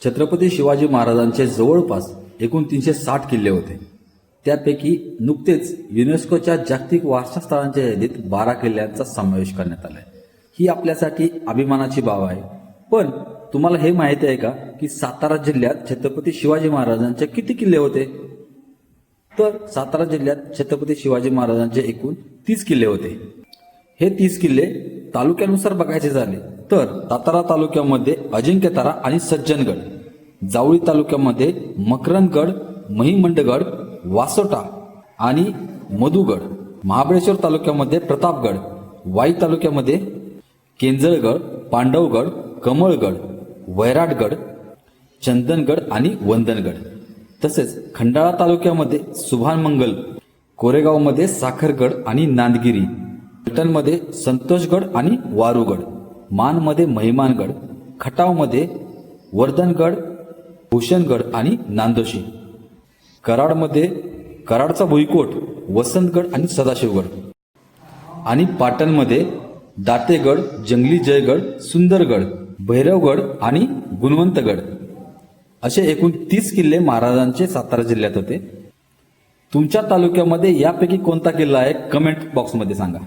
छत्रपती शिवाजी महाराजांचे जवळपास एकूण तीनशे साठ किल्ले होते. त्यापैकी नुकतेच युनेस्कोच्या जागतिक वारसा स्थळांच्या यादीत बारा किल्ल्यांचा समावेश करण्यात आलाय. ही आपल्यासाठी अभिमानाची बाब आहे. पण तुम्हाला हे माहिती आहे का की सातारा जिल्ह्यात छत्रपती शिवाजी महाराजांचे किती किल्ले होते? तर सातारा जिल्ह्यात छत्रपती शिवाजी महाराजांचे एकूण तीस किल्ले होते. हे तीस किल्ले तालुक्यानुसार बघायचे झाले तर सातारा तालुक्यामध्ये अजिंक्यतारा आणि सज्जनगड जावळी तालुक्यामध्ये मकरंदगड महिमंडगड वासोटा आणि मधुगड महाबळेश्वर तालुक्यामध्ये प्रतापगड वाई तालुक्यामध्ये केंजळगड पांडवगड कमळगड वैराटगड चंदनगड आणि वंदनगड. तसेच खंडाळा तालुक्यामध्ये सुभानमंगल कोरेगावमध्ये साखरगड आणि नांदगिरी पलटणमध्ये संतोषगड आणि वारुगड. मानमध्ये महिमानगड खटावमध्ये वर्धनगड भूषणगड आणि नांदोशी. कराडमध्ये कराडचा भुईकोट वसंतगड आणि सदाशिवगड. आणि पाटणमध्ये दातेगड जंगली जयगड सुंदरगड भैरवगड आणि गुणवंतगड. असे एकूण तीस किल्ले महाराजांचे सातारा जिल्ह्यात होते. तुमच्या तालुक्यामध्ये यापैकी कोणता किल्ला आहे? कमेंट बॉक्समध्ये सांगा.